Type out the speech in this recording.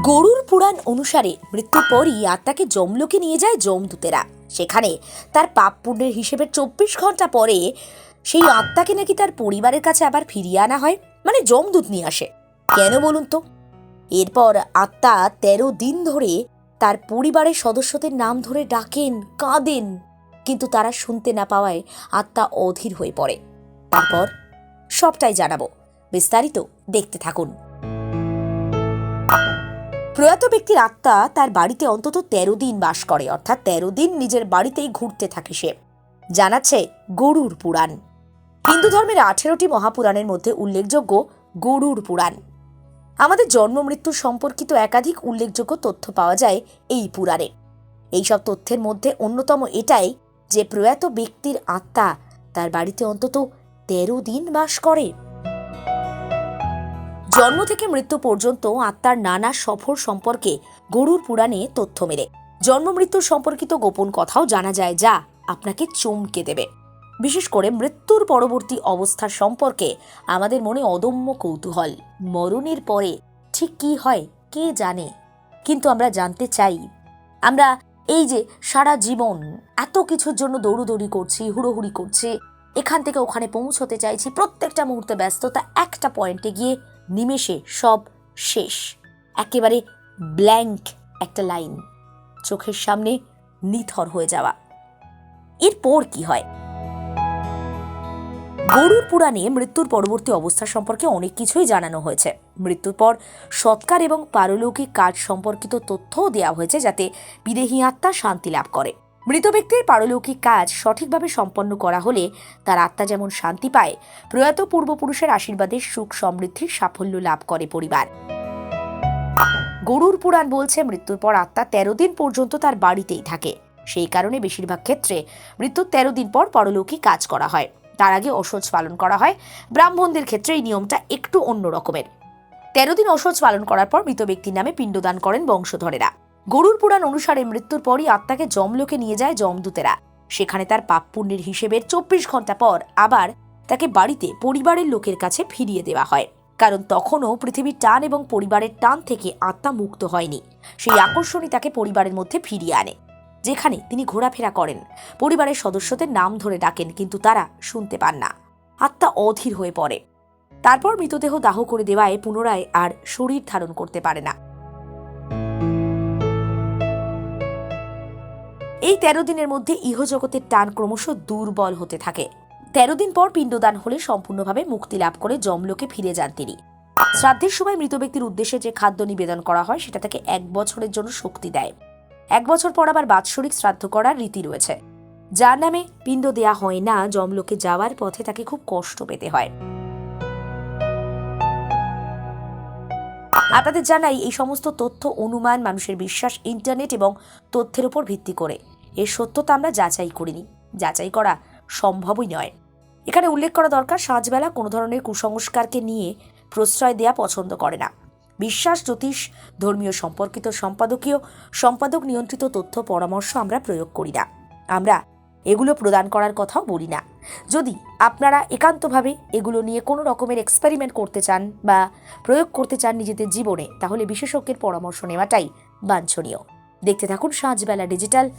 গরুর পুরাণ অনুসারে মৃত্যুর পরই আত্মাকে যমলোকে নিয়ে যায় যমদূতেরা। সেখানে তার পাপ পুণ্যের হিসেবে চব্বিশ ঘণ্টা পরে সেই আত্মাকে নাকি তার পরিবারের কাছে আবার ফিরিয়ে আনা হয় মানে যমদূত নিয়ে আসে। কেন বলুন তো? এরপর আত্মা তেরো দিন ধরে তার পরিবারের সদস্যদের নাম ধরে ডাকেন, কাঁদেন, কিন্তু তারা শুনতে না পাওয়ায় আত্মা অধীর হয়ে পড়ে। তারপর সবটাই জানাব। বিস্তারিত দেখতে থাকুন। প্রয়াত ব্যক্তির আত্মা তার বাড়িতে অন্তত তেরো দিন বাস করে, অর্থাৎ তেরো দিন নিজের বাড়িতেই ঘুরতে থাকে সে। জানাচ্ছে গরুর পুরাণ। হিন্দু ধর্মের আঠেরোটি মহাপুরাণের মধ্যে উল্লেখযোগ্য গরুর পুরাণ। আমাদের জন্ম মৃত্যু সম্পর্কিত একাধিক উল্লেখযোগ্য তথ্য পাওয়া যায় এই পুরাণে। এইসব তথ্যের মধ্যে অন্যতম এটাই যে প্রয়াত ব্যক্তির আত্মা তার বাড়িতে অন্তত তেরো দিন বাস করে। জন্ম থেকে মৃত্যু পর্যন্ত আত্মার নানা সফর সম্পর্কে গরুর পুরাণে তথ্য মেলে। জন্ম মৃত্যুর সম্পর্কিত গোপন কথাও জানা যায় যা আপনাকে চমকে দেবে। বিশেষ করে মৃত্যুর পরবর্তী অবস্থা সম্পর্কে আমাদের মনে অদম্য কৌতূহল। মরণের পরে ঠিক কি হয়, কে জানে? কিন্তু আমরা জানতে চাই, আমরা এই যে সারা জীবন এত কিছুর জন্য দৌড়ুদৌড়ি করছি, হুড়োহুড়ি করছি, এখান থেকে ওখানে পৌঁছতে চাইছি, প্রত্যেকটা মুহূর্তে ব্যস্ততা একটা পয়েন্টে গিয়ে নিমেষে সব শেষ। একেবারে ব্ল্যাঙ্ক একটা লাইন। চোখের সামনে নিথর হয়ে যাওয়া। এরপর কি হয়? গরুর পুরাণে মৃত্যুর পরবর্তী অবস্থা সম্পর্কে অনেক কিছুই জানানো হয়েছে। মৃত্যুর পর সৎকার এবং পারলৌকিক কাজ সম্পর্কিত তথ্যও দেওয়া হয়েছে যাতে বিদেহী আত্মা শান্তি লাভ করে। মৃত ব্যক্তির পারলৌকিক কাজ সঠিকভাবে সম্পন্ন করা হলে তার আত্মা যেমন শান্তি পায়, প্রয়াত পূর্বপুরুষের আশীর্বাদে সুখ সমৃদ্ধির সাফল্য লাভ করে পরিবার। গরুর পুরাণ বলছে, মৃত্যুর পর আত্মা তেরো দিন পর্যন্ত তার বাড়িতেই থাকে। সেই কারণে বেশিরভাগ ক্ষেত্রে মৃত্যুর তেরো দিন পর পরলৌকিক কাজ করা হয়। তার আগে অসহজ পালন করা হয়। ব্রাহ্মণদের ক্ষেত্রে এই নিয়মটা একটু অন্য রকমের। তেরো দিন অসহজ পালন করার পর মৃত ব্যক্তির নামে পিণ্ডদান করেন বংশধরেরা। গরুর পুরাণ অনুসারে মৃত্যুর পরই আত্মাকে যমলোকে নিয়ে যায় যমদূতেরা। সেখানে তার পাপ পুণ্যের হিসেবের চব্বিশ ঘণ্টা পর আবার তাকে বাড়িতে পরিবারের লোকের কাছে ফিরিয়ে দেওয়া হয়। কারণ তখনও পৃথিবীর টান এবং পরিবারের টান থেকে আত্মা মুক্ত হয়নি। সেই আকর্ষণই তাকে পরিবারের মধ্যে ফিরিয়ে আনে। যেখানে তিনি ঘোরাফেরা করেন। পরিবারের সদস্যদের নাম ধরে ডাকেন, কিন্তু তারা শুনতে পান না। আত্মা অধীর হয়ে পড়ে। তারপর মৃতদেহ দাহ করে দেওয়ায় পুনরায় আর শরীর ধারণ করতে পারে না। এই তেরো দিনের মধ্যে ইহজগতের টান ক্রমশ দুর্বল হতে থাকে। তেরো দিন পর পিণ্ডদান হলে সম্পূর্ণভাবে মুক্তি লাভ করে যমলোকে ফিরে যান তিনি। শ্রাদ্ধের সময় মৃত ব্যক্তির উদ্দেশ্যে যে খাদ্য নিবেদন করা হয়, সেটা তাকে এক বছরের জন্য শক্তি দেয়। এক বছর পর আবার বাৎসরিক শ্রাদ্ধ করার রীতি রয়েছে। যার নামে পিণ্ড দেয়া হয় না, যমলোকে যাওয়ার পথে তাকে খুব কষ্ট পেতে হয়। আপনাদের জানাই এই সমস্ত তথ্য অনুমান, মানুষের বিশ্বাস, ইন্টারনেট এবং তথ্যের উপর ভিত্তি করে। এর সত্যতা আমরা যাচাই করিনি। যাচাই করা সম্ভবই নয়। এখানে উল্লেখ করা দরকার সাঁঝবেলা কোনো ধরনের কুসংস্কারকে নিয়ে প্রশ্রয় দেয়া পছন্দ করে না। বিশ্বাস, জ্যোতিষ, ধর্মীয় সম্পর্কিত সম্পাদকীয়, সম্পাদক নিয়ন্ত্রিত তথ্য পরামর্শ আমরা প্রয়োগ করি না। আমরা এগুলো প্রদান করার কথাও বলি না। যদি আপনারা একান্তভাবে এগুলো নিয়ে কোনো রকমের এক্সপেরিমেন্ট করতে চান বা প্রয়োগ করতে চান নিজেদের জীবনে, তাহলে বিশেষজ্ঞের পরামর্শ নেওয়াটাই বাঞ্ছনীয়। দেখতে থাকুন সাঁঝবেলা ডিজিটাল।